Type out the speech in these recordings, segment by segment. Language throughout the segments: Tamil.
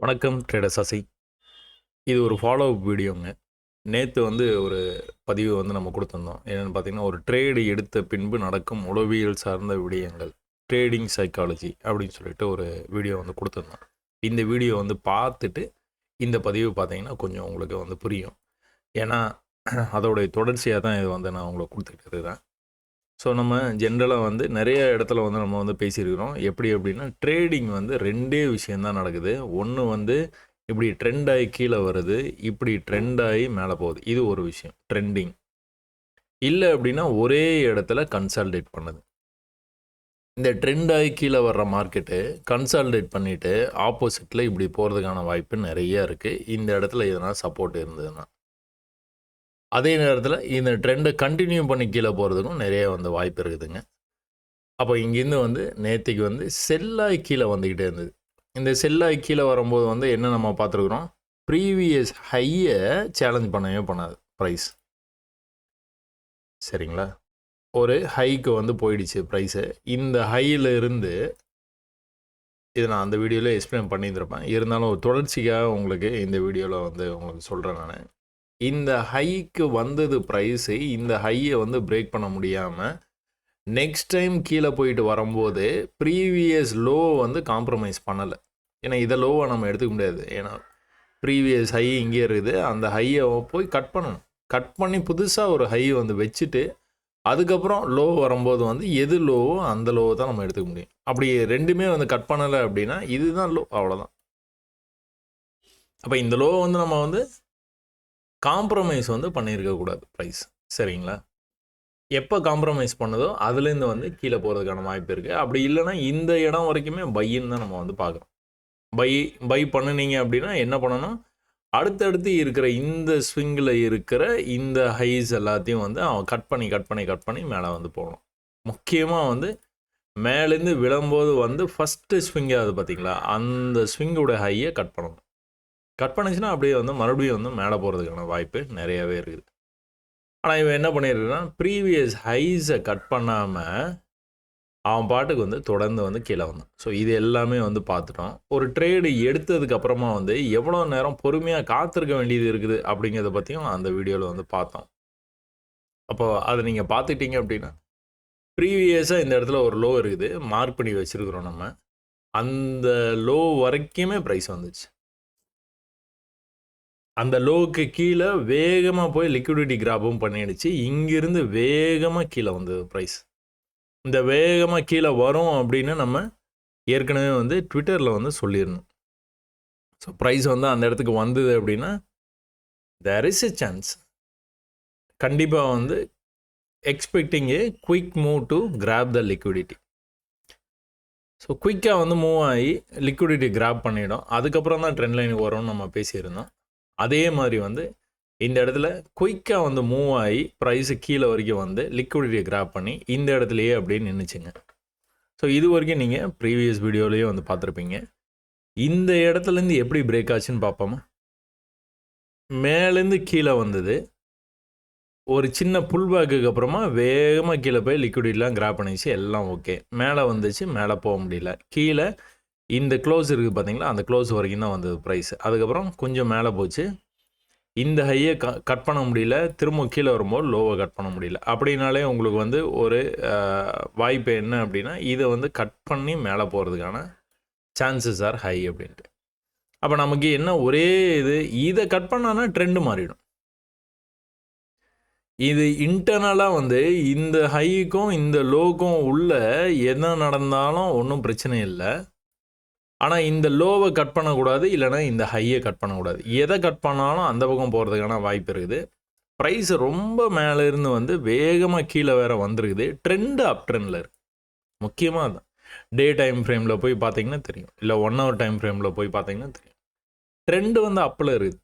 வணக்கம் ட்ரேடர் சசி. இது ஒரு ஃபாலோ அப் வீடியோங்க. நேற்று வந்து ஒரு பதிவு வந்து நம்ம கொடுத்துருந்தோம். என்னென்னு பார்த்தீங்கன்னா ஒரு ட்ரேடு எடுத்த பின்பு நடக்கும் உளவியல் சார்ந்த விடயங்கள். ட்ரேடிங் சைக்காலஜி அப்படின்னு சொல்லிட்டு ஒரு வீடியோ வந்து கொடுத்துருந்தோம். இந்த வீடியோ வந்து பார்த்துட்டு இந்த பதிவு பார்த்தீங்கன்னா கொஞ்சம் உங்களுக்கு வந்து புரியும். ஏன்னா அதோடைய தொடர்ச்சியாக தான் இது வந்து நான் உங்களுக்கு கொடுத்துட்டு இருக்கிறேன் ஸோ நம்ம ஜென்ரலாக வந்து நிறைய இடத்துல வந்து நம்ம வந்து பேசியிருக்கிறோம். எப்படி அப்படின்னா ட்ரேடிங் வந்து ரெண்டே விஷயந்தான் நடக்குது. ஒன்று வந்து இப்படி ட்ரெண்ட் ஆகி கீழே வருது இப்படி ட்ரெண்ட் ஆகி மேலே போகுது. இது ஒரு விஷயம் ட்ரெண்டிங் இல்லை அப்படின்னா ஒரே இடத்துல கன்சால்டேட் பண்ணுது. இந்த ட்ரெண்ட் ஆகி கீழே வர்ற மார்க்கெட்டு கன்சால்டேட் பண்ணிவிட்டு ஆப்போசிட்டில் இப்படி போகிறதுக்கான வாய்ப்பு நிறைய இருக்குது இந்த இடத்துல எதனா சப்போர்ட் இருந்ததுன்னா. அதே நேரத்தில் இந்த ட்ரெண்டை கண்டினியூ பண்ணி கீழே போகிறதுக்கும் நிறைய வந்து வாய்ப்பு இருக்குதுங்க. அப்போ இங்கேருந்து வந்து நேற்றுக்கு வந்து செல்லாய் கீழே வந்துக்கிட்டே இருந்தது. இந்த செல்லாய் கீழே வரும்போது வந்து என்ன நம்ம பார்த்துருக்குறோம்? ப்ரீவியஸ் ஹையை சேலஞ்ச் பண்ணவே பண்ணாது. ப்ரைஸ் சரிங்களா? ஒரு ஹைக்கு வந்து போயிடுச்சு ப்ரைஸு இந்த ஹையில் இருந்து இது நான் அந்த வீடியோவில் எக்ஸ்பிளைன் பண்ணியிருந்திருப்பேன். இருந்தாலும் ஒரு தொடர்ச்சிக்காக உங்களுக்கு இந்த வீடியோவில் வந்து உங்களுக்கு சொல்கிறேன் நான். இந்த ஹைக்கு வந்தது ப்ரைஸு இந்த ஹையை வந்து பிரேக் பண்ண முடியாமல் நெக்ஸ்ட் டைம் கீழே போயிட்டு வரும்போது ப்ரீவியஸ் லோ வந்து காம்ப்ரமைஸ் பண்ணலை. ஏன்னா இதை லோவை நம்ம எடுத்துக்க முடியாது. ஏன்னா ப்ரீவியஸ் ஹை இங்கே இருக்குது. அந்த ஹையை போய் கட் பண்ணணும். கட் பண்ணி புதுசாக ஒரு ஹை வந்து வச்சுட்டு அதுக்கப்புறம் லோ வரும்போது வந்து எது லோவோ அந்த லோவை தான் நம்ம எடுத்துக்க முடியும். அப்படி ரெண்டுமே வந்து கட் பண்ணலை அப்படின்னா இதுதான் லோ அவ்வளோதான் அப்போ இந்த லோவை வந்து நம்ம வந்து காம்ப்ரமைஸ் வந்து பண்ணியிருக்கக்கூடாது ப்ரைஸ் சரிங்களா? எப்போ காம்ப்ரமைஸ் பண்ணுதோ அதுலேருந்து வந்து கீழே போகிறதுக்கான வாய்ப்பு இருக்குது அப்படி இல்லைன்னா இந்த இடம் வரைக்குமே பையின்னு தான் நம்ம வந்து பார்க்குறோம். பை பை பண்ணுனீங்க அப்படின்னா என்ன பண்ணணும்? அடுத்தடுத்து இருக்கிற இந்த ஸ்விங்கில் இருக்கிற இந்த ஹைஸ் எல்லாத்தையும் வந்து அவன் கட் பண்ணி கட் பண்ணி கட் பண்ணி மேலே வந்து போகணும் முக்கியமாக வந்து மேலேருந்து விழும்போது வந்து ஃபஸ்ட்டு ஸ்விங்காகுது பார்த்தீங்களா? அந்த ஸ்விங்கோட ஹையை கட் பண்ணணும். கட் பண்ணிச்சுன்னா அப்படியே வந்து மறுபடியும் வந்து மேலே போகிறதுக்கான வாய்ப்பு நிறையவே இருக்குது. ஆனால் இவன் என்ன பண்ணியிருக்கான் ப்ரீவியஸ் ஹைஸை கட் பண்ணாமல் அவன் பாட்டுக்கு வந்து தொடர்ந்து வந்து கீழே வந்தான். ஸோ இது எல்லாமே வந்து பார்த்துட்டோம். ஒரு ட்ரேடு எடுத்ததுக்கு அப்புறமா வந்து எவ்வளோ நேரம் பொறுமையாக காத்திருக்க வேண்டியது இருக்குது அப்படிங்கிறத பற்றியும் அந்த வீடியோவில் வந்து பார்த்தோம். அப்போ அதை நீங்கள் பார்த்துட்டீங்க அப்படின்னா ப்ரீவியஸாக இந்த இடத்துல ஒரு லோ இருக்குது. மார்க் பண்ணி வச்சுருக்குறோம் நம்ம. அந்த லோ வரைக்குமே ப்ரைஸ் வந்துச்சு. அந்த லோவுக்கு கீழே வேகமாக போய் லிக்விடிட்டி கிராப்பும் பண்ணிடுச்சு. இங்கிருந்து வேகமாக கீழே வந்தது ப்ரைஸ் இந்த வேகமாக கீழே வரும் அப்படின்னு நம்ம ஏற்கனவே வந்து ட்விட்டரில் வந்து சொல்லிடணும். ஸோ ப்ரைஸ் வந்து அந்த இடத்துக்கு வந்தது அப்படின்னா தேர் இஸ் எ சான்ஸ் கண்டிப்பாக வந்து expecting a quick move to grab the liquidity so குயிக்காக வந்து மூவ் ஆகி லிக்விடிட்டி கிராப் பண்ணிடும். அதுக்கப்புறம் தான் ட்ரெண்ட் லைனுக்கு வரும்னு நம்ம பேசியிருந்தோம். அதே மாதிரி வந்து இந்த இடத்துல குயிக்காக வந்து மூவ் ஆகி ப்ரைஸு கீழே வரைக்கும் வந்து லிக்விடிட்டியை கிராப் பண்ணி இந்த இடத்துலையே அப்படியே நின்றுச்சுங்க ஸோ இது வரைக்கும் நீங்கள் ப்ரீவியஸ் வீடியோலேயே வந்து பார்த்துருப்பீங்க. இந்த இடத்துலேருந்து எப்படி பிரேக் ஆச்சுன்னு பார்ப்போமா? மேலேருந்து கீழே வந்தது. ஒரு சின்ன புல் பேக்குக்கு அப்புறமா வேகமாக கீழே போய் லிக்விடிட்லாம் கிராப் பண்ணிச்சு. எல்லாம் ஓகே மேலே வந்துச்சு. மேலே போக முடியல. கீழே இந்த க்ளோஸ் இருக்குது பார்த்தீங்களா? அந்த க்ளோஸ் வரைக்கும் தான் வந்தது ப்ரைஸ் அதுக்கப்புறம் கொஞ்சம் மேலே போச்சு. இந்த ஹையை க கட் பண்ண முடியல. திரும்ப கீழே வரும்போது லோவை கட் பண்ண முடியல. அப்படின்னாலே உங்களுக்கு வந்து ஒரு வாய்ப்பு என்ன அப்படின்னா இதை வந்து கட் பண்ணி மேலே போகிறதுக்கான சான்சஸ் ஆர் ஹை அப்படின்ட்டு. அப்போ நமக்கு என்ன ஒரே இது இதை கட் பண்ணானா ட்ரெண்டு மாறிடும். இது இன்டர்னலாக வந்து இந்த ஹைக்கும் இந்த லோக்கும் உள்ள என்ன நடந்தாலும் ஒன்றும் பிரச்சனை இல்லை. ஆனால் இந்த லோவை கட் பண்ணக்கூடாது இல்லைனா இந்த ஹையை கட் பண்ணக்கூடாது. எதை கட் பண்ணாலும் அந்த பக்கம் போகிறதுக்கான வாய்ப்பு இருக்குது. ப்ரைஸ் ரொம்ப மேலே இருந்து வந்து வேகமாக கீழே வேற வந்திருக்குது. ட்ரெண்டு அப் ட்ரெண்டில் இருக்குது முக்கியமாக தான் டே டைம் ஃப்ரேமில் போய் பார்த்தீங்கன்னா தெரியும். இல்லை ஒன் ஹவர் டைம் ஃப்ரேமில் போய் பார்த்தீங்கன்னா தெரியும். ட்ரெண்டு வந்து அப்பில் இருக்குது.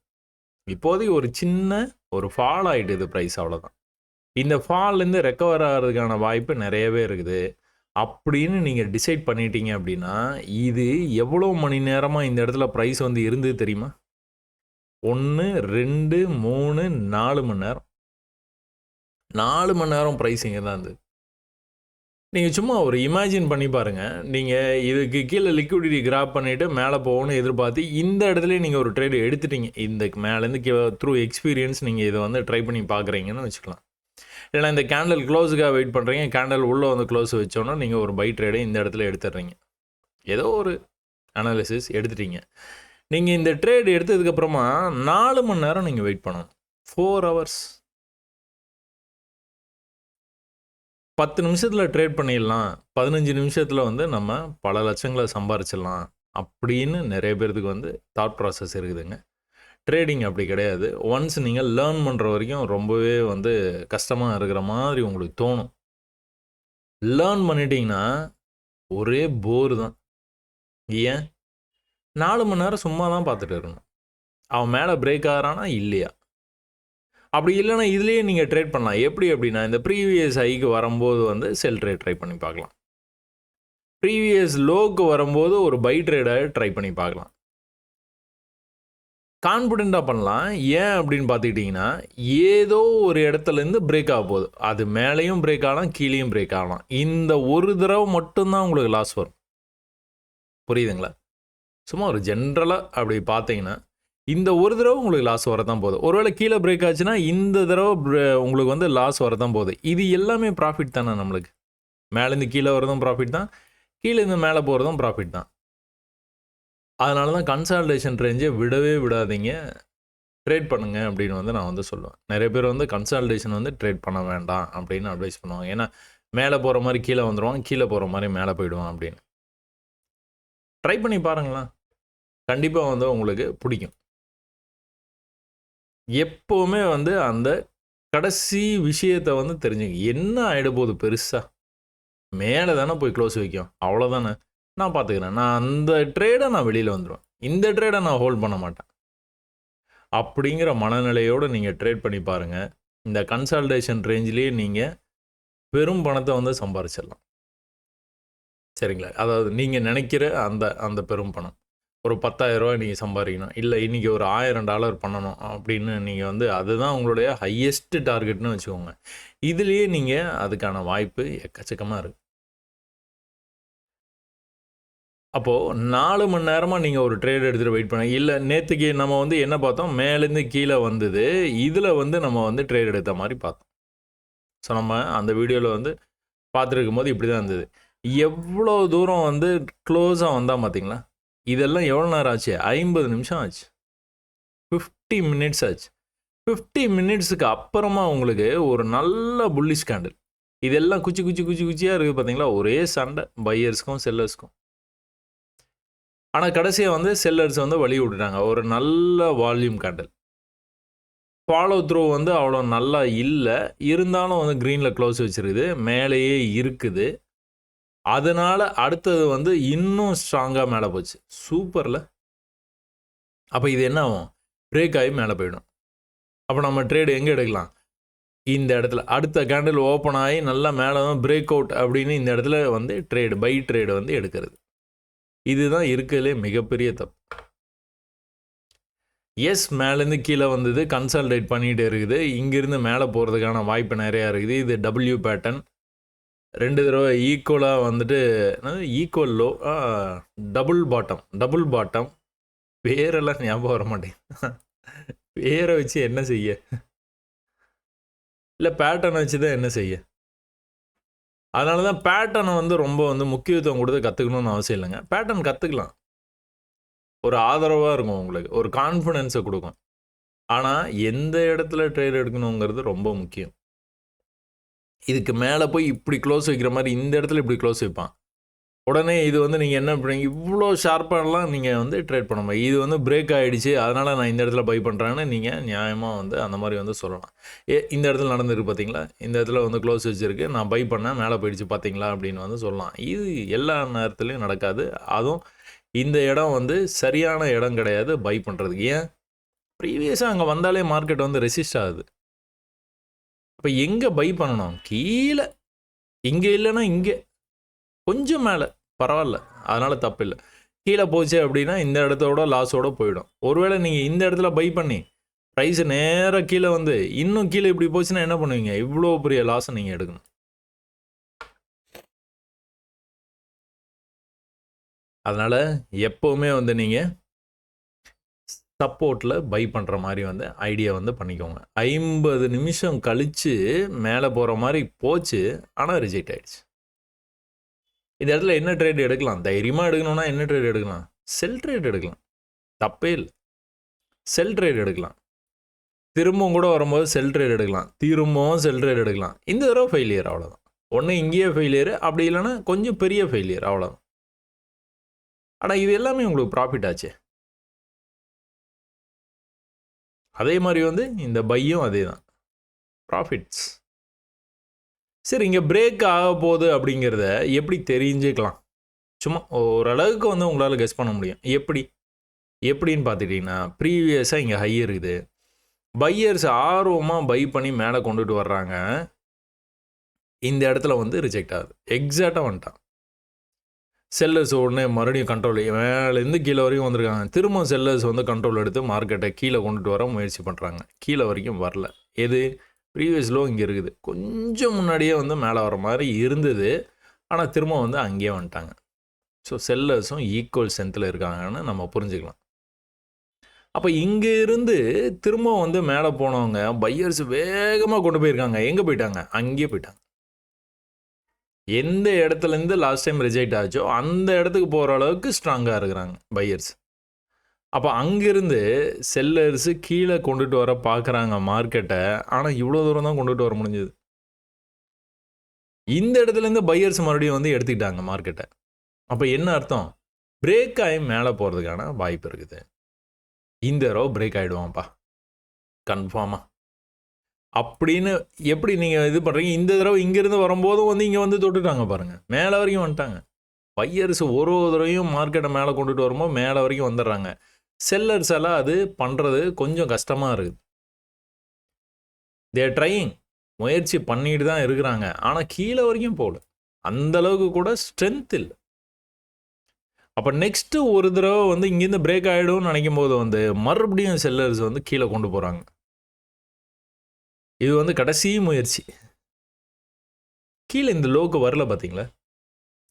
இப்போதைக்கு ஒரு சின்ன ஒரு ஃபால் ஆகிட்டு இது ப்ரைஸ் அவ்வளோதான் இந்த ஃபால்லேருந்து ரெக்கவர் ஆகிறதுக்கான வாய்ப்பு நிறையவே இருக்குது. அப்படின்னு நீங்கள் டிசைட் பண்ணிட்டீங்க அப்படின்னா இது எவ்வளோ மணி நேரமாக இந்த இடத்துல ப்ரைஸ் வந்து இருந்தது தெரியுமா? ஒன்று ரெண்டு மூணு நாலு மணி நேரம். நாலு மணி நேரம் ப்ரைஸ் இங்கே தான் இருந்தது. நீங்கள் சும்மா ஒரு இமேஜின் பண்ணி பாருங்கள் நீங்கள் இதுக்கு கீழே லிக்விடிட்டி கிராப் பண்ணிவிட்டு மேலே போகணும்னு எதிர்பார்த்து இந்த இடத்துல நீங்கள் ஒரு ட்ரேடு எடுத்துட்டீங்க. இந்த மேலேருந்து கீழே த்ரூ எக்ஸ்பீரியன்ஸ் நீங்கள் இதை வந்து ட்ரை பண்ணி பார்க்குறீங்கன்னு வச்சுக்கலாம். இல்லைனா இந்த கேண்டில் க்ளோஸுக்காக வெயிட் பண்ணுறீங்க கேண்டில் உள்ளே வந்து க்ளோஸ் வச்சோன்னா நீங்கள் ஒரு பை ட்ரேடை இந்த இடத்துல எடுத்துடுறீங்க ஏதோ ஒரு அனாலிசிஸ் எடுத்துட்டீங்க. நீங்கள் இந்த ட்ரேட் எடுத்ததுக்கப்புறமா நாலு மணி நேரம் நீங்கள் வெயிட் பண்ணணும். ஃபோர் ஹவர்ஸ் பத்து நிமிஷத்தில் ட்ரேட் பண்ணிடலாம். பதினஞ்சு நிமிஷத்தில் வந்து நம்ம பல லட்சங்களை சம்பாரிச்சிடலாம். அப்படின்னு நிறைய பேர்த்துக்கு வந்து தாட் ப்ராசஸ் இருக்குதுங்க. ட்ரேடிங் அப்படி கிடையாது. ஒன்ஸ் நீங்கள் லேர்ன் பண்ணுற வரைக்கும் ரொம்பவே வந்து கஷ்டமாக இருக்கிற மாதிரி உங்களுக்கு தோணும். லேர்ன் பண்ணிட்டீங்கன்னா ஒரே போர் தான். ஏன்? நாலு மணி நேரம் சும்மா தான் பார்த்துட்டு இருக்கணும். அவன் மேலே பிரேக் ஆகிறானா? இல்லையா? அப்படி இல்லைன்னா இதுலேயே நீங்கள் ட்ரேட் பண்ணலாம். எப்படி அப்படின்னா இந்த ப்ரீவியஸ் ஹைக்கு வரும்போது வந்து செல் ட்ரேட் ட்ரை பண்ணி பார்க்கலாம். ப்ரீவியஸ் லோக்கு வரும்போது ஒரு பை ட்ரேடை ட்ரை பண்ணி பார்க்கலாம். கான்ஃபிடெண்ட்டாக பண்ணலாம். ஏன் அப்படின்னு பார்த்துக்கிட்டிங்கன்னா ஏதோ ஒரு இடத்துலேருந்து பிரேக் ஆக போகுது. அது மேலேயும் பிரேக் ஆகலாம் கீழேயும் பிரேக் ஆகலாம். இந்த ஒரு தடவை மட்டும்தான் உங்களுக்கு லாஸ் வரும். புரியுதுங்களா? சும்மா ஒரு ஜென்ரலாக அப்படி பார்த்தீங்கன்னா இந்த ஒரு தடவை உங்களுக்கு லாஸ் வரதான் போகுது. ஒருவேளை கீழே பிரேக் ஆச்சுன்னா இந்த தடவை உங்களுக்கு வந்து லாஸ் வரதான் போகுது. இது எல்லாமே ப்ராஃபிட் தானே நம்மளுக்கு? மேலேருந்து கீழே வரதும் ப்ராஃபிட் தான். கீழேருந்து மேலே போகிறதும் ப்ராஃபிட் தான். அதனால தான் கன்சால்டேஷன் ரேஞ்சை விடவே விடாதீங்க. ட்ரேட் பண்ணுங்க அப்படின்னு வந்து நான் வந்து சொல்லுவேன். நிறைய பேர் வந்து கன்சால்டேஷன் வந்து ட்ரேட் பண்ண வேண்டாம் அப்படின்னு அட்வைஸ் பண்ணுவாங்க. ஏன்னா மேலே போகிற மாதிரி கீழே வந்துடுவான் கீழே போகிற மாதிரி மேலே போயிடுவான் அப்படின்னு. ட்ரை பண்ணி பாருங்களேன். கண்டிப்பாக வந்து உங்களுக்கு பிடிக்கும். எப்போவுமே வந்து அந்த கடைசி விஷயத்தை வந்து தெரிஞ்சுங்க என்ன ஆகிட போகுது பெருசாக மேலே தானே போய் க்ளோஸ் வைக்கும். அவ்வளோதானே நான் பார்த்துக்கிறேன் நான் அந்த ட்ரேடை நான் வெளியில் வந்துடுவேன் இந்த ட்ரேடை நான் ஹோல்ட் பண்ண மாட்டேன். அப்படிங்கிற மனநிலையோடு நீங்கள் ட்ரேட் பண்ணி பாருங்கள் இந்த கன்சல்டேஷன் ரேஞ்சிலேயே நீங்கள் பெரும் பணத்தை வந்து சம்பாரிச்சிடலாம். சரிங்களா? அதாவது நீங்கள் நினைக்கிற அந்த அந்த பெரும் பணம். ஒரு பத்தாயிரரூவா நீங்கள் சம்பாதிக்கணும். இல்லை இன்றைக்கி ஒரு ஆயிரம் டாலர் பண்ணணும் அப்படின்னு நீங்கள் வந்து அதுதான் உங்களுடைய ஹையஸ்ட் டார்கெட்னு வச்சுக்கோங்க. இதுலேயே நீங்கள் அதுக்கான வாய்ப்பு எக்கச்சக்கமாக இருக்குது அப்போது நாலு மணி நேரமாக நீங்கள் ஒரு ட்ரேட் எடுத்துகிட்டு வெயிட் பண்ண இல்லை நேற்றுக்கு நம்ம வந்து என்ன பார்த்தோம்? மேலேருந்து கீழே வந்தது. இதில் வந்து நம்ம வந்து ட்ரேட் எடுத்த மாதிரி பார்த்தோம். ஸோ நம்ம அந்த வீடியோவில் வந்து பார்த்துருக்கும் போது இப்படி தான் இருந்தது. எவ்வளோ தூரம் வந்து க்ளோஸாக வந்தால் பார்த்தீங்களா? இதெல்லாம் எவ்வளோ நேரம் ஆச்சு? ஐம்பது நிமிஷம் ஆச்சு. ஃபிஃப்டி மினிட்ஸ் ஆச்சு. ஃபிஃப்டி மினிட்ஸுக்கு அப்புறமா உங்களுக்கு ஒரு நல்ல புள்ளிஷ் கேண்டில் இதெல்லாம் குச்சி குச்சி குச்சி குச்சியாக இருக்குது பார்த்தீங்களா? ஒரே சண்டை. பையர்ஸ்க்கும் செல்லர்ஸ்க்கும் ஆனால் கடைசியாக வந்து செல்லர்ஸ் வந்து வழி விட்டுட்டாங்க. ஒரு நல்ல வால்யூம் கேண்டில் ஃபாலோ த்ரூ வந்து அவ்வளோ நல்லா இல்லை. இருந்தாலும் வந்து க்ரீனில் க்ளோஸ் வச்சுருக்குது. மேலேயே இருக்குது. அதனால் அடுத்தது வந்து இன்னும் ஸ்ட்ராங்காக மேலே போச்சு. சூப்பரில் அப்போ இது என்ன ஆகும்? பிரேக் ஆகி மேலே போயிடும். அப்போ நம்ம ட்ரேடு எங்கே எடுக்கலாம்? இந்த இடத்துல. அடுத்த கேண்டில் ஓப்பன் ஆகி நல்லா மேலே தான் பிரேக் அவுட் அப்படின்னு இந்த இடத்துல வந்து ட்ரேடு பை ட்ரேடு வந்து எடுக்கிறது. இதுதான் இருக்கிறதுலே மிகப்பெரிய தப்பு. எஸ் மேலேருந்து கீழே வந்தது கன்சல்டேட் பண்ணிகிட்டு இருக்குது. இங்கேருந்து மேலே போகிறதுக்கான வாய்ப்பு நிறையா இருக்குது. இது டபிள்யூ பேட்டர்ன் ரெண்டு தடவை ஈக்குவலாக வந்துட்டு equal low double bottom double bottom பேரெல்லாம் ஞாபகம் வர மாட்டேங்குது. பேரை வச்சு என்ன செய்ய? இல்லை பேட்டர்ன் வச்சு தான் என்ன செய்ய? அதனால தான் பேட்டர்னை வந்து ரொம்ப வந்து முக்கியத்துவம் கொடுத்து கற்றுக்கணும்னு அவசியம் இல்லைங்க. பேட்டர்ன் கற்றுக்கலாம் ஒரு ஆதரவாக இருக்கும் உங்களுக்கு. ஒரு கான்ஃபிடென்ஸை கொடுக்கும். ஆனால் எந்த இடத்துல ட்ரேட் எடுக்கணுங்கிறது ரொம்ப முக்கியம். இதுக்கு மேலே போய் இப்படி க்ளோஸ் வைக்கிற மாதிரி இந்த இடத்துல இப்படி க்ளோஸ் வைப்பான். உடனே இது வந்து நீங்கள் என்ன பண்ணுறீங்க இவ்வளோ ஷார்ப்பாகலாம் நீங்கள் வந்து ட்ரேட் பண்ண முடியும் இது வந்து பிரேக் ஆகிடுச்சு அதனால் நான் இந்த இடத்துல பை பண்ணுறேன்னு நீங்கள் நியாயமாக வந்து அந்த மாதிரி வந்து சொல்லலாம். ஏ இந்த இடத்துல நடந்திருக்கு பார்த்தீங்களா இந்த இடத்துல வந்து க்ளோஸ் வச்சுருக்கு. நான் பை பண்ணேன். மேலே போயிடுச்சு பார்த்தீங்களா அப்படின்னு வந்து சொல்லலாம். இது எல்லா நேரத்துலையும் நடக்காது. அதுவும் இந்த இடம் வந்து சரியான இடம் கிடையாது பை பண்ணுறதுக்கு ஏன்? ப்ரீவியஸாக அங்கே வந்தாலே மார்க்கெட் வந்து ரெசிஸ்ட் ஆகுது. இப்போ எங்கே பை பண்ணணும்? கீழே. இங்கே இல்லைன்னா இங்கே. கொஞ்சம் மேலே. பரவாயில்ல. அதனால் தப்பு இல்லை கீழே போச்சு அப்படின்னா இந்த இடத்தோட லாஸோட போயிடும். ஒருவேளை நீங்கள் இந்த இடத்துல பை பண்ணி ப்ரைஸ் நேராக கீழே வந்து இன்னும் கீழே இப்படி போச்சுன்னா என்ன பண்ணுவீங்க? இவ்வளோ பெரிய லாஸை நீங்கள் எடுக்கணும். அதனால் எப்போவுமே வந்து நீங்கள் சப்போர்ட்டில் பை பண்ணுற மாதிரி வந்து ஐடியா வந்து பண்ணிக்கோங்க. ஐம்பது நிமிஷம் கழித்து மேலே போகிற மாதிரி போச்சு ஆனால் ரிஜெக்ட் ஆகிடுச்சு இந்த இடத்துல என்ன ட்ரேட் எடுக்கலாம்? தைரியமாக எடுக்கணும்னா என்ன ட்ரேட் எடுக்கலாம்? செல் ட்ரேட் எடுக்கலாம். தப்பே இல்லை. செல் ட்ரேட் எடுக்கலாம். திரும்பவும் கூட வரும்போது செல் ட்ரேட் எடுக்கலாம். திரும்பவும் செல் ட்ரேட் எடுக்கலாம். இந்த தடவை ஃபெயிலியர் அவ்வளோதான் ஒன்று இங்கேயே ஃபெயிலியர் அப்படி இல்லைன்னா கொஞ்சம் பெரிய ஃபெயிலியர் அவ்வளோதான் ஆனால் இது எல்லாமே உங்களுக்கு ப்ராஃபிட் ஆச்சு. அதே மாதிரி வந்து இந்த பையும் அதே தான் ப்ராஃபிட்ஸ் சரி இங்கே பிரேக் ஆக போகுது அப்படிங்கிறத எப்படி தெரிஞ்சுக்கலாம்? சும்மா ஓரளவுக்கு வந்து உங்களால் கெஸ் பண்ண முடியும். எப்படி? எப்படின்னு பார்த்துட்டிங்கன்னா ப்ரீவியஸாக இங்கே ஹை இருக்குது. பையர்ஸ் ஆர்வமாக பை பண்ணி மேலே கொண்டுட்டு வர்றாங்க. இந்த இடத்துல வந்து ரிஜெக்ட் ஆகுது. எக்ஸாக்டாக வந்துட்டான். செல்லர்ஸ் உடனே மறுபடியும் கண்ட்ரோல் மேலேருந்து கீழே வரைக்கும் வந்திருக்காங்க. திரும்ப செல்லர்ஸ் வந்து கண்ட்ரோல் எடுத்து மார்க்கெட்டை கீழே கொண்டுட்டு வர முயற்சி பண்ணுறாங்க கீழே வரைக்கும் வரல. எது? ப்ரீவியஸ் லோ இங்கே இருக்குது. கொஞ்சம் முன்னாடியே வந்து மேலே வர மாதிரி இருந்தது. ஆனால் திரும்ப வந்து அங்கேயே வந்துட்டாங்க. ஸோ செல்லர்ஸும் ஈக்குவல் சென்த்தில் இருக்காங்கன்னு நம்ம புரிஞ்சுக்கலாம். அப்போ இங்கே இருந்து திரும்ப வந்து மேலே போனவங்க பையர்ஸ் வேகமாக கொண்டு போயிருக்காங்க. எங்கே போயிட்டாங்க? அங்கேயே போயிட்டாங்க. எந்த இடத்துலேருந்து லாஸ்ட் டைம் ரிஜெக்ட் ஆச்சோ அந்த இடத்துக்கு போகிற அளவுக்கு ஸ்ட்ராங்காக இருக்கிறாங்க பையர்ஸ் அப்போ அங்கேருந்து செல்லர்ஸு கீழே கொண்டுட்டு வர பார்க்குறாங்க மார்க்கெட்டை ஆனால் இவ்வளோ தூரம் தான் கொண்டுட்டு வர முடிஞ்சது. இந்த இடத்துலேருந்து பையர்ஸ் மறுபடியும் வந்து எடுத்துக்கிட்டாங்க மார்க்கெட்டை அப்போ என்ன அர்த்தம்? பிரேக் ஆகி மேலே போகிறதுக்கான வாய்ப்பு இருக்குது. இந்த தடவை பிரேக் ஆகிடுவான்ப்பா கன்ஃபார்மாக அப்படின்னு எப்படி நீங்கள் இது பண்ணுறீங்க இந்த தடவை இங்கேருந்து வரும்போதும் வந்து இங்கே வந்து தொட்டுட்டாங்க பாருங்கள் மேலே வரைக்கும் வந்துட்டாங்க. பையர்ஸ் ஒரு ஒரு தடவையும் மார்க்கெட்டை மேலே கொண்டுட்டு வரும்போது மேலே வரைக்கும் வந்துடுறாங்க. செல்லர்ஸ் எல்லாம் அது பண்ணுறது கொஞ்சம் கஷ்டமாக இருக்குது. தே ட்ரையிங் முயற்சி பண்ணிட்டு தான் இருக்கிறாங்க. ஆனால் கீழே வரைக்கும் போகல. அந்த அளவுக்கு கூட ஸ்ட்ரென்த் இல்லை. அப்போ நெக்ஸ்ட்டு ஒரு தடவை வந்து இங்கேருந்து பிரேக் ஆகிடும்னு நினைக்கும் போது வந்து மறுபடியும் செல்லர்ஸ் வந்து கீழே கொண்டு போகிறாங்க இது வந்து கடைசி முயற்சி. கீழே இந்த லோக்கு வரல பார்த்தீங்களா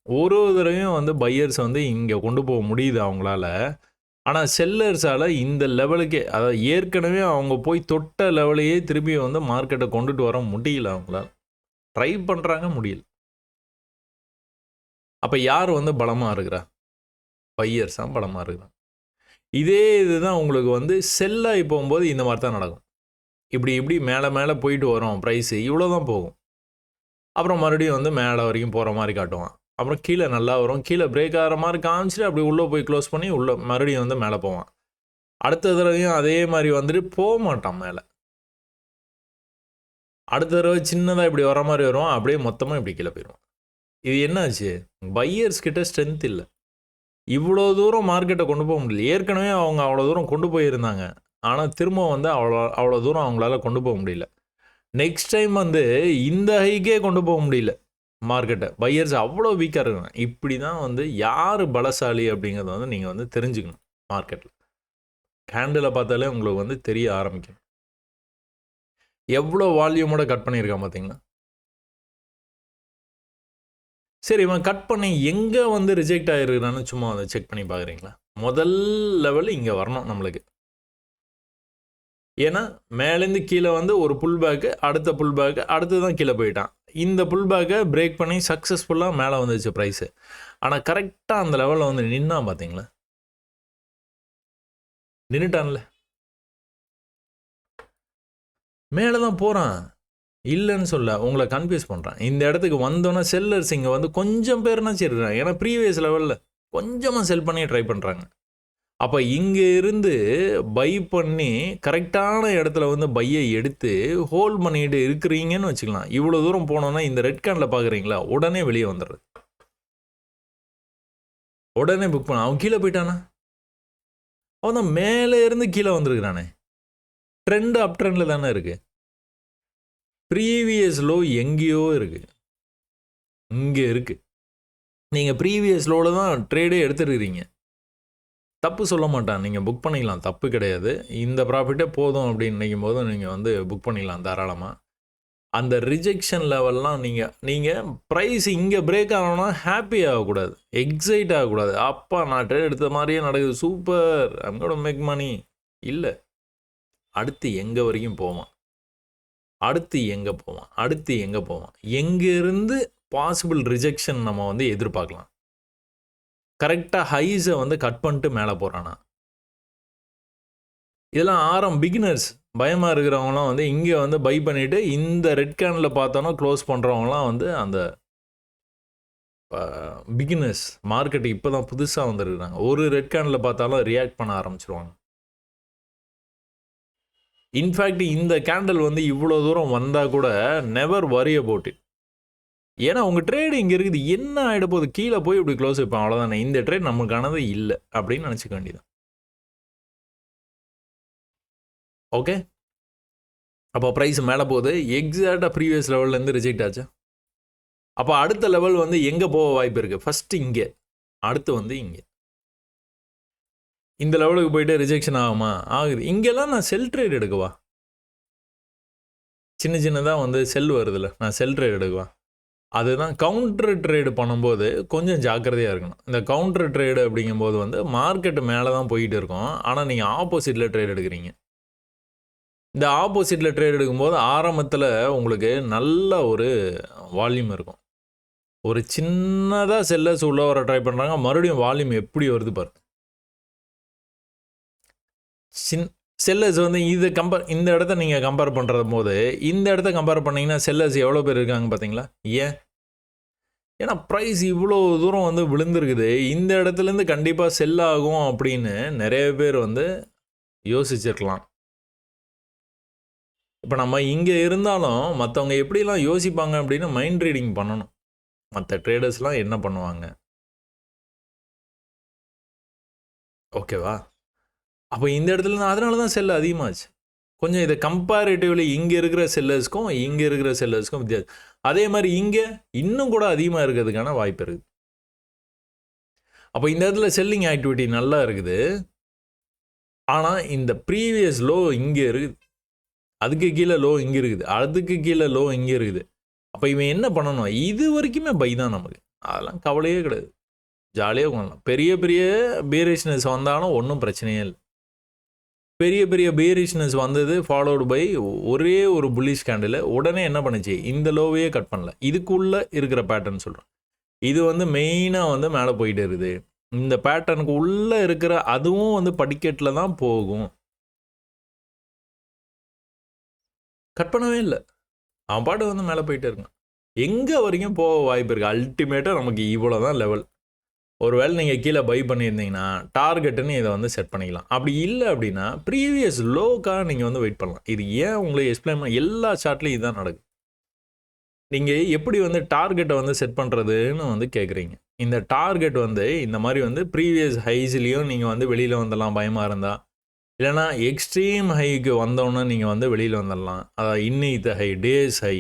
ஒரு ஒரு தடவையும் வந்து பையர்ஸ் வந்து இங்கே கொண்டு போக முடியுது அவங்களால. ஆனால் செல்லர்ஸால் இந்த லெவலுக்கே அதாவது ஏற்கனவே அவங்க போய் தொட்ட லெவலையே திரும்பி வந்து மார்க்கெட்டை கொண்டுட்டு வர முடியல அவங்களால. ட்ரை பண்ணுறாங்க முடியல. அப்போ யார் வந்து பலமாக இருக்கிறா? பையர்ஸ் தான் பலமாக இருக்கிறான் இதே இதுதான் உங்களுக்கு வந்து செல்லாகி போகும்போது இந்த மாதிரி தான் நடக்கும். இப்படி இப்படி மேலே மேலே போயிட்டு வரும் ப்ரைஸு இவ்வளோ தான் போகும். அப்புறம் மறுபடியும் வந்து மேலே வரைக்கும் போகிற மாதிரி காட்டுவான். அப்புறம் கீழே நல்லா வரும். கீழே பிரேக் ஆகிற மாதிரி காமிச்சிட்டு அப்படி உள்ளே போய் க்ளோஸ் பண்ணி உள்ளே மறுபடியும் வந்து மேலே போவான். அடுத்த தடவையும் அதே மாதிரி வந்துட்டு போக மாட்டான் மேலே. அடுத்த தடவை சின்னதாக இப்படி வர மாதிரி வரும். அப்படியே மொத்தமாக இப்படி கீழே போயிடுவான். இது என்னாச்சு? பையர்ஸ் கிட்ட ஸ்ட்ரென்த் இல்லை. இவ்வளோ தூரம் மார்க்கெட்டை கொண்டு போக முடியல. ஏற்கனவே அவங்க அவ்வளோ தூரம் கொண்டு போயிருந்தாங்க. ஆனால் திரும்ப வந்து அவ்வளோ அவ்வளோ தூரம் அவங்களால கொண்டு போக முடியல. நெக்ஸ்ட் டைம் வந்து இந்த ஹைக்கே கொண்டு போக முடியல. மார்க்கெட்டை. பையர்ஸ் அவ்வளோ வீக்காக இருக்காங்க. இப்படி தான் வந்து யார் பலசாலி அப்படிங்கிறத வந்து நீங்கள் வந்து தெரிஞ்சுக்கணும் மார்க்கெட்டில் கேண்டில் பார்த்தாலே உங்களுக்கு வந்து தெரிய ஆரம்பிக்கும். எவ்வளோ வால்யூமோட கட் பண்ணியிருக்கான் பார்த்தீங்களா? சரி இவன் கட் பண்ணி எங்கே வந்து ரிஜெக்ட் ஆகிருக்கிறான்னு சும்மா அதை செக் பண்ணி பார்க்குறீங்களா? முதல் லெவல் இங்கே வரணும் நம்மளுக்கு. ஏன்னா மேலேருந்து கீழே வந்து ஒரு புல் பேக்கு அடுத்த புல் பேக்கு அடுத்து தான் கீழே போயிட்டான். இந்த புல் பேக்கை பிரேக் பண்ணி சக்ஸஸ்ஃபுல்லாக மேலே வந்துச்சு ப்ரைஸு ஆனால் கரெக்டாக அந்த லெவலில் வந்து நின்னா பார்த்தீங்களா நின்றுட்டான்ல மேலே தான் போகிறான் இல்லைன்னு சொல்ல உங்களை கன்ஃபியூஸ் பண்ணுறான் இந்த இடத்துக்கு வந்தோன்னே செல்லர்ஸ் இங்கே வந்து கொஞ்சம் பேர்னா சரிடுறாங்க ஏன்னா ப்ரீவியஸ் லெவலில் கொஞ்சமாக செல் பண்ணி ட்ரை பண்ணுறாங்க அப்போ இங்கே இருந்து பை பண்ணி கரெக்டான இடத்துல வந்து பையை எடுத்து ஹோல்ட் பண்ணிட்டு இருக்கிறீங்கன்னு வச்சுக்கலாம். இவ்வளோ தூரம் போனோன்னா இந்த ரெட் கேண்டில் பார்க்குறீங்களா உடனே வெளியே வந்துடுறது உடனே புக் பண்ண அவன் கீழே போயிட்டானா? அவன் தான் மேலே இருந்து கீழே வந்திருக்கிறானே. ட்ரெண்டு அப் ட்ரெண்டில் தானே இருக்குது ப்ரீவியஸ் லோ எங்கேயோ இருக்குது இங்கே இருக்குது நீங்கள் ப்ரீவியஸ் லோவில் தான் ட்ரேடே எடுத்துருக்கிறீங்க. தப்பு சொல்ல மாட்டான். நீங்கள் புக் பண்ணிக்கலாம். தப்பு கிடையாது. இந்த ப்ராஃபிட்டே போதும் அப்படின்னு நினைக்கும் போது நீங்கள் வந்து புக் பண்ணிக்கலாம் தாராளமாக அந்த ரிஜெக்ஷன் லெவல்லாம் நீங்கள் நீங்கள் ப்ரைஸ் இங்கே பிரேக் ஆகணும்னா ஹாப்பி ஆகக்கூடாது. எக்ஸைட் ஆகக்கூடாது. அப்பா நான் ட்ரேட் எடுத்த மாதிரியே நடக்குது. சூப்பர் அங்கோட மேக் மணி இல்லை. அடுத்து எங்கே வரைக்கும் போவான்? அடுத்து எங்கே போவான்? அடுத்து எங்கே போவான்? எங்கேருந்து பாசிபிள் ரிஜெக்ஷன் நம்ம வந்து எதிர்பார்க்கலாம். கரெக்டாக ஹைஸை வந்து கட் பண்ணிட்டு மேலே போகிறானா இதெல்லாம் ஆரம் பிகினர்ஸ் பயமாக இருக்கிறவங்களாம் வந்து இங்கே வந்து பை பண்ணிவிட்டு இந்த ரெட் கேனில் பார்த்தோன்னா க்ளோஸ் பண்ணுறவங்களாம் வந்து அந்த பிகினர்ஸ் மார்க்கெட்டு இப்போ தான் புதுசாக வந்துருக்குறாங்க. ஒரு ரெட் கேனில் பார்த்தாலும் ரியாக்ட் பண்ண ஆரம்பிச்சிருவாங்க. இன்ஃபேக்ட் இந்த கேண்டில் வந்து இவ்வளோ தூரம் வந்தால் கூட நெவர் வரி அபவுட் இட் ஏன்னா உங்கள் ட்ரேடு இங்கே இருக்குது. என்ன ஆகிட போகுது? கீழே போய் இப்படி க்ளோஸ் வைப்பேன். அவ்வளோதானே இந்த ட்ரேட் நமக்கானது இல்லை அப்படின்னு நினச்சிக்க வேண்டியதான் ஓகே அப்போ ப்ரைஸ் மேலே போகுது. எக்ஸாக்டாக ப்ரீவியஸ் லெவல்லேருந்து ரிஜெக்ட் ஆச்சு. அப்போ அடுத்த லெவல் வந்து எங்கே போக வாய்ப்பு இருக்குது ஃபஸ்ட்டு இங்கே. அடுத்து வந்து இங்கே. இந்த லெவலுக்கு போயிட்டு ரிஜெக்ஷன் ஆகுமா? ஆகுது. இங்கெல்லாம் நான் செல் ட்ரேட் எடுக்கவா? சின்ன சின்னதாக வந்து செல் வருதுல்ல. நான் செல் ட்ரேட் எடுக்குவேன் அதுதான் கவுண்டர் ட்ரேடு பண்ணும்போது கொஞ்சம் ஜாக்கிரதையாக இருக்கணும். இந்த கவுண்டர் ட்ரேடு அப்படிங்கும்போது வந்து மார்க்கெட்டு மேலே தான் போயிட்டு இருக்கும். ஆனால் நீங்கள் ஆப்போசிட்டில் ட்ரேட் எடுக்கிறீங்க. இந்த ஆப்போசிட்டில் ட்ரேட் எடுக்கும்போது ஆரம்பத்தில் உங்களுக்கு நல்ல ஒரு வால்யூம் இருக்கும். ஒரு சின்னதாக செல்லர்ஸ் உள்ள வர ட்ரை பண்ணுறாங்க மறுபடியும் வால்யூம் எப்படி வருது பாருங்க. சின் செல்லர்ஸ் வந்து இது கம்பேர் இந்த இடத்த நீங்கள் கம்பேர் பண்ணுற போது இந்த இடத்த கம்பேர் பண்ணிங்கன்னா செல்லர்ஸ் எவ்வளோ பேர் இருக்காங்க பார்த்தீங்களா ஏன்? ஏன்னா ப்ரைஸ் இவ்வளோ தூரம் வந்து விழுந்திருக்குது. இந்த இடத்துலேருந்து கண்டிப்பாக செல் ஆகும் அப்படின்னு நிறைய பேர் வந்து யோசிச்சிருக்கலாம். இப்போ நம்ம இங்கே இருந்தாலும் மற்றவங்க எப்படிலாம் யோசிப்பாங்க அப்படின்னு மைண்ட் ரீடிங் பண்ணணும். மற்ற ட்ரேடர்ஸ்லாம் என்ன பண்ணுவாங்க? ஓகேவா அப்போ இந்த இடத்துல தான் அதனால தான் செல்லு அதிகமாச்சு. கொஞ்சம் இதை கம்பேரிட்டிவ்லி இங்கே இருக்கிற செல்லர்ஸ்க்கும் இங்கே இருக்கிற செல்லர்ஸ்க்கும் வித்தியாசம். அதே மாதிரி இங்கே இன்னும் கூட அதிகமாக இருக்கிறதுக்கான வாய்ப்பு இருக்குது அப்போ இந்த இடத்துல செல்லிங் ஆக்டிவிட்டி நல்லா இருக்குது. ஆனால் இந்த ப்ரீவியஸ் லோ இங்கே இருக்குது. அதுக்கு கீழே லோ இங்கே இருக்குது. அதுக்கு கீழே லோ இங்கே இருக்குது. அப்போ இவன் என்ன பண்ணணும்? இது வரைக்குமே பை தான் நமக்கு. அதெல்லாம் கவலையே கிடையாது. ஜாலியாக உட்காரலாம். பெரிய பெரிய பீரேஷ்னஸ் வந்தாலும் ஒன்றும் பிரச்சனையே இல்லை. பெரிய பெரிய பீரிஷ்னஸ் வந்தது ஃபாலோடு பை ஒரே ஒரு புல்லிஷ் கேண்டில் உடனே என்ன பண்ணுச்சு? இந்த லோவையே கட் பண்ணல. இதுக்குள்ளே இருக்கிற பேட்டர்ன் சொல்கிறேன் இது வந்து மெயினாக வந்து மேலே போயிட்டு இருக்குது. இந்த பேட்டர்னுக்கு உள்ளே இருக்கிற அதுவும் வந்து படிக்கட்டில் தான் போகும். கட் பண்ணவே இல்லை. அவன் பாட்டு வந்து மேலே போயிட்டே இருக்கான். எங்கே வரைக்கும் போக வாய்ப்பு இருக்குது அல்டிமேட்டாக நமக்கு இவ்வளோ தான் லெவல் ஒருவேளை நீங்கள் கீழே பை பண்ணியிருந்தீங்கன்னா டார்கெட்டுன்னு இதை வந்து செட் பண்ணிக்கலாம். அப்படி இல்லை அப்படின்னா ப்ரீவியஸ் லோக்காக நீங்கள் வந்து வெயிட் பண்ணலாம். இது ஏன் உங்களை எக்ஸ்பிளைன் பண்ண எல்லா சார்ட்லேயும் இதுதான் நடக்கும் நீங்கள் எப்படி வந்து டார்கெட்டை வந்து செட் பண்ணுறதுன்னு வந்து கேட்குறீங்க இந்த டார்கெட் வந்து இந்த மாதிரி வந்து ப்ரீவியஸ் ஹைஸ்லேயும் நீங்கள் வந்து வெளியில் வந்துடலாம் பயமாக இருந்தால் இல்லைனா எக்ஸ்ட்ரீம் ஹைக்கு வந்தோன்னே நீங்கள் வந்து வெளியில் வந்துடலாம். அதாவது இன்னித்த ஹை டேஸ் ஹை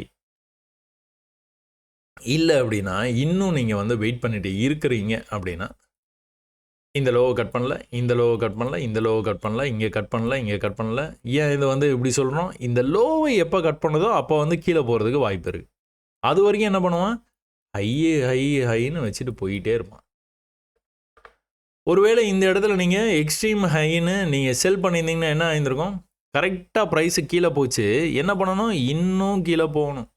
இல்லை அப்படின்னா இன்னும் நீங்கள் வந்து வெயிட் பண்ணிட்டு இருக்கிறீங்க அப்படின்னா இந்த லோவை கட் பண்ணல இந்த லோவை கட் பண்ணல இந்த லோவை கட் பண்ணல இங்கே கட் பண்ணல இங்கே கட் பண்ணல. ஏன் இதை வந்து இப்படி சொல்கிறோம் இந்த லோவை எப்போ கட் பண்ணுதோ அப்போ வந்து கீழே போகிறதுக்கு வாய்ப்பு இருக்குது அது வரைக்கும் என்ன பண்ணுவான்? ஹையே ஹை ஹைன்னு வச்சுட்டு போயிட்டே இருப்பான். ஒருவேளை இந்த இடத்துல நீங்கள் எக்ஸ்ட்ரீம் ஹைன்னு நீங்கள் செல் பண்ணியிருந்தீங்கன்னா என்ன ஆயிருந்திருக்கும்? கரெக்டாக ப்ரைஸு கீழே போச்சு. என்ன பண்ணணும்? இன்னும் கீழே போகணும்.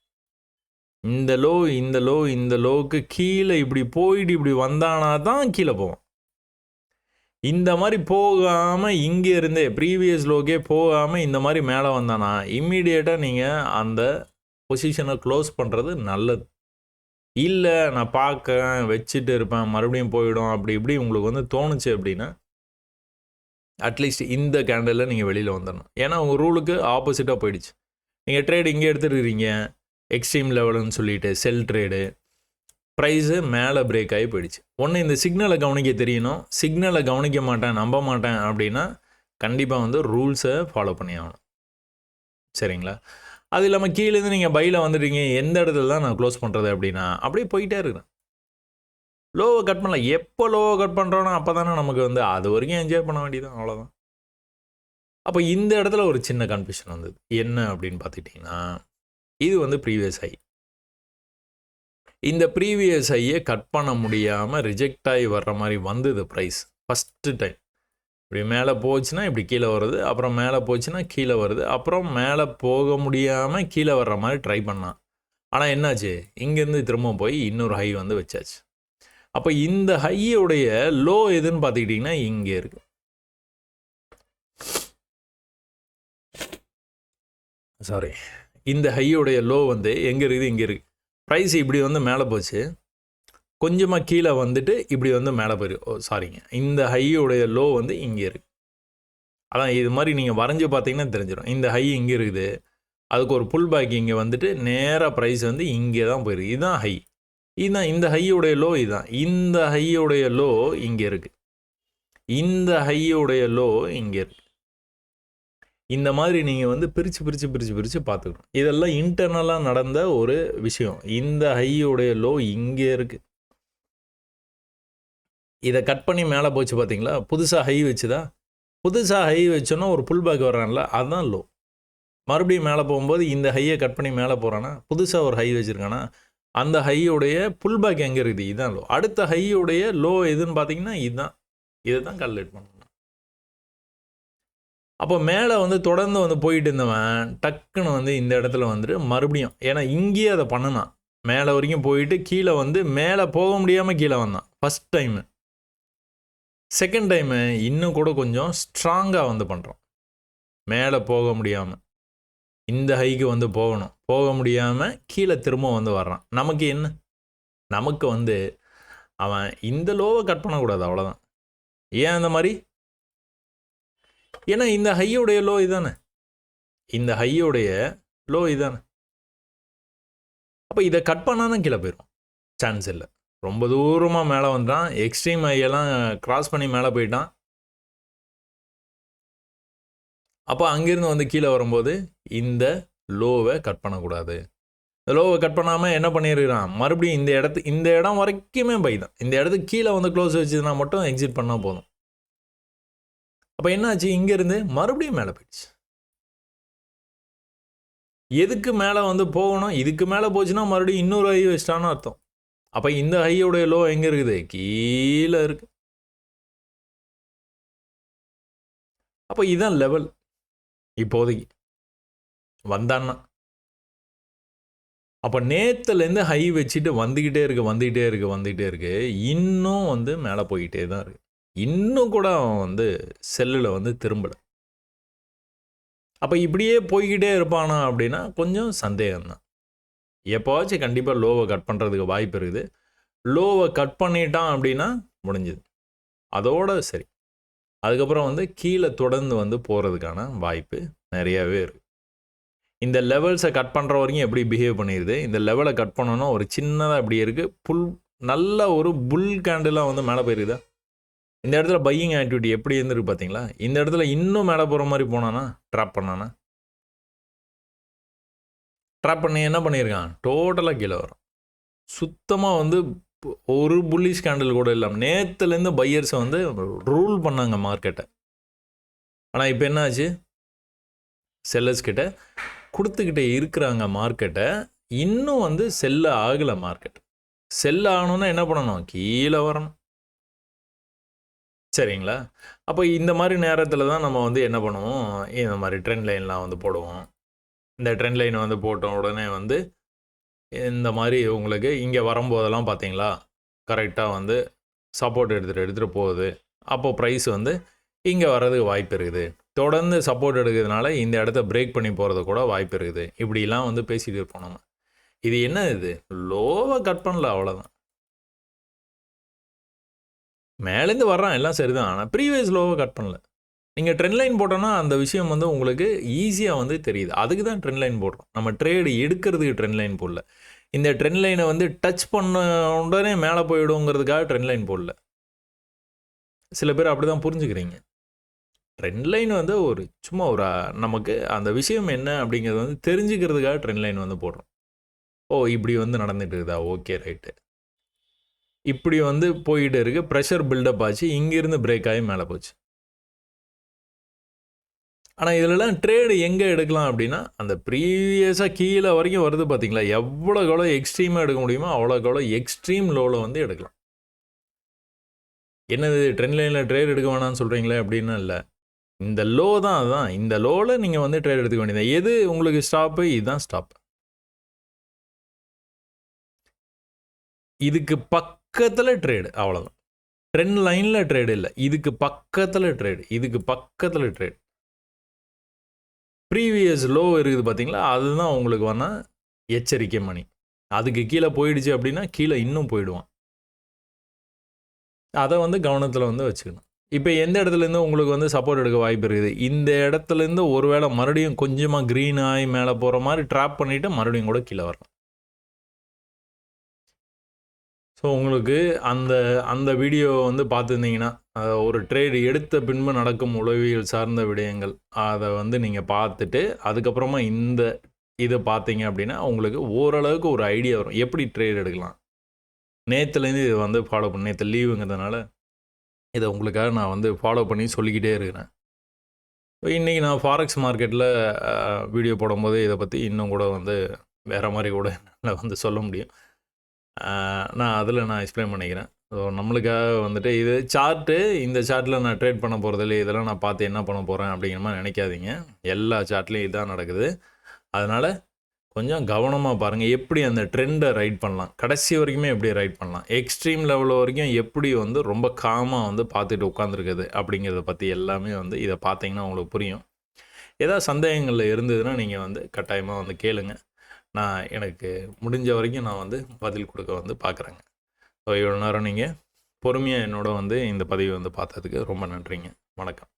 இந்த லோ இந்த லோ இந்த லோவுக்கு கீழே இப்படி போயிட்டு இப்படி வந்தானா தான் கீழே போவோம் இந்த மாதிரி போகாமல் இங்கே இருந்தே ப்ரீவியஸ் லோக்கே போகாமல் இந்த மாதிரி மேலே வந்தானா இம்மீடியட்டாக நீங்கள் அந்த பொசிஷனை க்ளோஸ் பண்ணுறது நல்லது. இல்லை நான் பார்க்கேன் வச்சுட்டு இருப்பேன் மறுபடியும் போயிடும் அப்படி இப்படி உங்களுக்கு வந்து தோணுச்சு அப்படின்னா அட்லீஸ்ட் இந்த கேண்டலில் நீங்கள் வெளியில் வந்துடணும். ஏன்னா உங்கள் ரூலுக்கு ஆப்போசிட்டாக போயிடுச்சு. நீங்கள் ட்ரேட் இங்கே எடுத்துருக்கிறீங்க எக்ஸ்ட்ரீம் லெவலுன்னு சொல்லிட்டு செல் ட்ரேடு ப்ரைஸு மேலே பிரேக் ஆகி போயிடுச்சு. ஒன்று இந்த சிக்னலை கவனிக்க தெரியணும். சிக்னலை கவனிக்க மாட்டேன் நம்ப மாட்டேன் அப்படின்னா கண்டிப்பாக வந்து ரூல்ஸை ஃபாலோ பண்ணி ஆகணும். சரிங்களா? அது இல்லாமல் கீழேருந்து நீங்கள் பையில் வந்துட்டீங்க எந்த இடத்துல தான் நான் க்ளோஸ் பண்ணுறது அப்படின்னா அப்படியே போயிட்டே இருக்கிறேன் லோவை கட் பண்ணலாம் எப்போ லோவை கட் பண்ணுறோன்னா அப்போ தானே நமக்கு வந்து அது வரைக்கும் என்ஜாய் பண்ண வேண்டியதான் அவ்வளோதான் அப்போ இந்த இடத்துல ஒரு சின்ன கன்ஃபியூஷன் வந்தது. என்ன அப்படின்னு பார்த்துக்கிட்டிங்கன்னா இது வந்து ப்ரீவியஸ் ஐ. இந்த ப்ரீவியஸ் ஐயை கட் பண்ண முடியாமல் ரிஜெக்ட் ஆகி வர்ற மாதிரி வந்தது ப்ரைஸ் ஃபஸ்ட்டு டைம் இப்படி மேலே போச்சுன்னா இப்படி கீழே வருது அப்புறம் மேலே போச்சுன்னா கீழே வருது அப்புறம் மேலே போக முடியாமல் கீழே வர்ற மாதிரி ட்ரை பண்ணான். ஆனால் என்னாச்சு? இங்கேருந்து திரும்ப போய் இன்னொரு ஹை வந்து வச்சாச்சு. அப்போ இந்த ஹையோடைய லோ எதுன்னு பார்த்துக்கிட்டிங்கன்னா இங்கே இருக்கு. சாரி இந்த ஹையோடைய லோ வந்து எங்கே இருக்குது இங்கே இருக்குது. ப்ரைஸ் இப்படி வந்து மேலே போச்சு. கொஞ்சமாக கீழே வந்துட்டு இப்படி வந்து மேலே போயிருக்கு ஓ சாரிங்க இந்த ஹையோடைய லோ வந்து இங்கே இருக்குது. அதான் இது மாதிரி நீங்கள் வரைஞ்சி பார்த்தீங்கன்னா தெரிஞ்சிடும். இந்த ஹை இங்கே இருக்குது. அதுக்கு ஒரு புல் பேக் இங்கே வந்துட்டு நேராக ப்ரைஸ் வந்து இங்கே தான் போயிருக்கு. இதுதான் ஹை இதுதான் இந்த ஹையோடைய லோ இதுதான் இந்த ஹையோடைய லோ இங்கே இருக்குது. இந்த ஹையோடைய லோ இங்கே இருக்குது. இந்த மாதிரி நீங்கள் வந்து பிரித்து பிரித்து பிரித்து பிரித்து பார்த்துக்கணும். இதெல்லாம் இன்டர்னலாக நடந்த ஒரு விஷயம். இந்த ஹையுடைய லோ இங்கே இருக்குது இதை கட் பண்ணி மேலே போச்சு பார்த்தீங்களா? புதுசாக ஹை வச்சுதா? புதுசாக ஹை வச்சோன்னா ஒரு புல் பேக் வர்றான்ல அதுதான் லோ மறுபடியும் மேலே போகும்போது இந்த ஹையை கட் பண்ணி மேலே போகிறானா புதுசாக ஒரு ஹை வச்சுருக்கானா? அந்த ஹையுடைய புல் பேக் எங்கே இருக்குது? இதுதான் லோ அடுத்த ஹையோடைய லோ எதுன்னு பார்த்தீங்கன்னா இதுதான் இதை தான் கால்குலேட் பண்ணணும். அப்போ மேலே வந்து தொடர்ந்து வந்து போயிட்டு இருந்தவன் டக்குன்னு வந்து இந்த இடத்துல வந்துட்டு மறுபடியும் ஏன்னா இங்கேயே அதை பண்ணனான். மேலே வரைக்கும் போயிட்டு கீழே வந்து மேலே போக முடியாமல் கீழே வந்தான். ஃபஸ்ட் டைமு செகண்ட் டைமு இன்னும் கூட கொஞ்சம் ஸ்ட்ராங்காக வந்து பண்ணுறான் மேலே போக முடியாமல் இந்த ஹைக்கு வந்து போகணும். போக முடியாமல் கீழே திரும்ப வந்து வர்றான். நமக்கு என்ன? நமக்கு வந்து அவன் இந்த லோவை கட் பண்ணக்கூடாது அவ்வளோதான் ஏன் அந்த மாதிரி? ஏன்னா இந்த ஹையோடைய லோ இதானே? இந்த ஹையோடைய லோ இதானே? அப்போ இதை கட் பண்ணாதான் கீழே போயிடும் சான்ஸ் இல்லை. ரொம்ப தூரமாக மேலே வந்துட்டான். எக்ஸ்ட்ரீம் ஹையெல்லாம் கிராஸ் பண்ணி மேலே போயிட்டான். அப்போ அங்கேருந்து வந்து கீழே வரும்போது இந்த லோவை கட் பண்ணக்கூடாது. இந்த லோவை கட் பண்ணாமல் என்ன பண்ணியிருக்கிறான் மறுபடியும் இந்த இடத்து இந்த இடம் வரைக்குமே பை தான். இந்த இடத்துக்கு கீழே வந்து க்ளோஸ் வச்சதுன்னா மட்டும் எக்ஸிட் பண்ணால் போதும். அப்போ என்னாச்சு? இங்கேருந்து மறுபடியும் மேலே போயிடுச்சு. எதுக்கு மேலே வந்து போகணும்? இதுக்கு மேலே போச்சுன்னா மறுபடியும் இன்னொரு ஹை வச்சிட்டான்னு அர்த்தம். அப்போ இந்த ஹையோடைய லோ எங்கே இருக்குது? கீழே இருக்கு. அப்போ இதுதான் லெவல் இப்போதைக்கு. வந்தான்னா. அப்போ நேத்துலேருந்து ஹை வச்சுட்டு வந்துக்கிட்டே இருக்கு வந்துக்கிட்டே இருக்கு வந்துக்கிட்டே இருக்கு. இன்னும் வந்து மேலே போய்கிட்டே தான் இருக்கு. இன்னும் கூட அவன் வந்து செல்லில் வந்து திரும்பலை. அப்போ இப்படியே போய்கிட்டே இருப்பானா அப்படின்னா கொஞ்சம் சந்தேகம்தான். எப்போவாச்சும் கண்டிப்பாக லோவை கட் பண்ணுறதுக்கு வாய்ப்பு இருக்குது. லோவை கட் பண்ணிட்டான் அப்படின்னா முடிஞ்சுது. அதோட சரி. அதுக்கப்புறம் வந்து கீழே தொடர்ந்து வந்து போகிறதுக்கான வாய்ப்பு நிறையாவே இருக்குது இந்த லெவல்ஸை கட் பண்ணுற வரைக்கும் எப்படி பிஹேவ் பண்ணிடுது இந்த லெவலை கட் பண்ணோன்னா ஒரு சின்னதாக இப்படி இருக்குது புல் நல்ல ஒரு புல் கேண்டிலாக வந்து மேலே போயிருக்குதா? இந்த இடத்துல பையிங் ஆக்டிவிட்டி எப்படி இருந்திருக்கு பார்த்தீங்களா? இந்த இடத்துல இன்னும் மேலே போகிற மாதிரி போனானா? ட்ராப் பண்ணானா? ட்ராப் பண்ணி என்ன பண்ணியிருக்கான் டோட்டலாக கீழே வரும் சுத்தமாக வந்து ஒரு புள்ளி கேண்டில் கூட இல்லாமல் நேற்றுலேருந்து பையர்ஸை வந்து ரூல் பண்ணாங்க மார்க்கெட்டை ஆனால் இப்போ என்னாச்சு செல்லர்ஸ் கிட்ட கொடுத்துக்கிட்டே இருக்கிறாங்க மார்க்கெட்டை இன்னும் வந்து செல்ல ஆகலை மார்க்கெட் செல்ல ஆகணும்னா என்ன பண்ணணும்? கீழே வரணும். சரிங்களா? அப்போ இந்த மாதிரி நேரத்தில் தான் நம்ம வந்து என்ன பண்ணுவோம்? இந்த மாதிரி ட்ரெண்ட் லைன்லாம் வந்து போடுவோம். இந்த ட்ரெண்ட் லைன் வந்து போட்ட உடனே வந்து இந்த மாதிரி உங்களுக்கு இங்கே வரும்போதெல்லாம் பார்த்தீங்களா கரெக்டாக வந்து சப்போர்ட் எடுத்துகிட்டு எடுத்துகிட்டு போகுது. அப்போது ப்ரைஸ் வந்து இங்கே வர்றதுக்கு வாய்ப்பு இருக்குது. தொடர்ந்து சப்போர்ட் எடுக்கிறதுனால இந்த இடத்த பிரேக் பண்ணி போகிறது கூட வாய்ப்பு இருக்குது. இப்படிலாம் வந்து பேசிகிட்டு இருப்போம் நம்ம. இது என்ன இது? லோவை கட் பண்ணல அவ்வளோதான் மேலேருந்து வர்றான் எல்லாம் சரிதான். ஆனால் ப்ரீவியஸ் லோவை கட் பண்ணல. நீங்கள் ட்ரெண்ட் லைன் போட்டோன்னா அந்த விஷயம் வந்து உங்களுக்கு ஈஸியாக வந்து தெரியுது. அதுக்கு தான் ட்ரெண்ட் லைன் போடுறோம். நம்ம ட்ரேடு எடுக்கிறதுக்கு ட்ரெண்ட் லைன் போடல. இந்த ட்ரெண்ட் லைனை வந்து டச் பண்ண உடனே மேலே போயிடுங்கிறதுக்காக ட்ரெண்ட் லைன் போடல. சில பேர் அப்படி தான் புரிஞ்சுக்கிறீங்க. ட்ரெண்ட் லைன் வந்து ஒரு சும்மா ஒரு நமக்கு அந்த விஷயம் என்ன அப்படிங்கிறது வந்து தெரிஞ்சுக்கிறதுக்காக ட்ரெண்ட் லைன் வந்து போடுறோம். ஓ இப்படி வந்து நடந்துட்டு இருக்குதா? ஓகே ரைட்டு இப்படி வந்து போயிட்டு இருக்கு. ப்ரெஷர் பில்டப் ஆச்சு. இங்கேருந்து பிரேக் ஆகி மேலே போச்சு. ஆனால் இதிலலாம் ட்ரேடு எங்கே எடுக்கலாம் அப்படின்னா அந்த ப்ரீவியஸாக கீழே வரைக்கும் வருது பார்த்தீங்களா எவ்வளோக்கு எவ்வளோ எக்ஸ்ட்ரீமாக எடுக்க முடியுமோ அவ்வளோக்கு எவ்வளோ எக்ஸ்ட்ரீம் லோவில் வந்து எடுக்கலாம். என்னது ட்ரெண்ட் லைனில் ட்ரேட் எடுக்க வேணாம்னு சொல்கிறீங்களே அப்படின்னா இல்லை. இந்த லோ தான் அதான். இந்த லோவில் நீங்கள் வந்து ட்ரேட் எடுத்துக்க வேண்டியது எது உங்களுக்கு ஸ்டாப்பு இதுதான் ஸ்டாப் இதுக்கு பக் பக்கத்தில் ட்ரேடு அவ்வளோதான் ட்ரெண்ட் லைனில் ட்ரேடு இல்லை. இதுக்கு பக்கத்தில் ட்ரேடு இதுக்கு பக்கத்தில் ட்ரேடு ப்ரீவியஸ் லோ இருக்குது பார்த்தீங்களா அதுதான் உங்களுக்கு வேணால் எச்சரிக்கை மணி. அதுக்கு கீழே போயிடுச்சு அப்படின்னா கீழே இன்னும் போயிடுவான். அதை வந்து கவனத்தில் வந்து வச்சுக்கணும். இப்போ எந்த இடத்துலேருந்து உங்களுக்கு வந்து சப்போர்ட் எடுக்க வாய்ப்பு இருக்குது? இந்த இடத்துலேருந்து ஒருவேளை மறுபடியும் கொஞ்சமாக க்ரீன் ஆகி மேலே போகிற மாதிரி ட்ராப் பண்ணிவிட்டு மறுபடியும் கூட கீழே வரலாம். ஸோ உங்களுக்கு அந்த அந்த வீடியோ வந்து பார்த்துருந்தீங்கன்னா ஒரு ட்ரேடு எடுத்த பின்பு நடக்கும் உளவியல் சார்ந்த விடயங்கள் அதை வந்து நீங்கள் பார்த்துட்டு அதுக்கப்புறமா இந்த இதை பார்த்தீங்க அப்படின்னா உங்களுக்கு ஓரளவுக்கு ஒரு ஐடியா வரும். எப்படி ட்ரேட் எடுக்கலாம்? நேற்றுலேருந்து இதை வந்து ஃபாலோ பண்ணி நேற்று லீவுங்கிறதுனால இதை உங்களுக்காக நான் வந்து ஃபாலோ பண்ணி சொல்லிக்கிட்டே இருக்கிறேன். இன்றைக்கி நான் ஃபாரெக்ஸ் மார்க்கெட்டில் வீடியோ போடும்போது இதை பற்றி இன்னும் கூட வந்து வேறு மாதிரி கூட என்னால் வந்து சொல்ல முடியும். நான் அதில் நான் எக்ஸ்பிளைன் பண்ணிக்கிறேன். ஸோ நம்மளுக்காக வந்துட்டு இது சார்ட்டு இந்த சார்ட்டில் நான் ட்ரேட் பண்ண போகிறதில்ல இதெல்லாம் நான் பார்த்து என்ன பண்ண போகிறேன் அப்படிங்கிற மாதிரி நினைக்காதீங்க. எல்லா சார்ட்லேயும் இதுதான் நடக்குது. அதனால் கொஞ்சம் கவனமாக பாருங்கள் எப்படி அந்த ட்ரெண்டை ரைட் பண்ணலாம். கடைசி வரைக்குமே எப்படி ரைட் பண்ணலாம். எக்ஸ்ட்ரீம் லெவல் வரைக்கும் எப்படி வந்து ரொம்ப காமாக வந்து பார்த்துட்டு உட்காந்துருக்குது அப்படிங்கிறத பற்றி எல்லாமே வந்து இதை பார்த்தீங்கன்னா உங்களுக்கு புரியும். ஏதாவது சந்தேகங்களில் இருந்ததுன்னா நீங்கள் வந்து கட்டாயமாக வந்து கேளுங்கள் நான் எனக்கு முடிஞ்ச வரைக்கும் நான் வந்து பதில் கொடுக்க வந்து பார்க்குறேங்க. ஸோ இவ்வளோ நேரம் நீங்கள் பொறுமையாக என்னோட வந்து இந்த பதிவை வந்து பார்த்ததுக்கு ரொம்ப நன்றிங்க. வணக்கம்.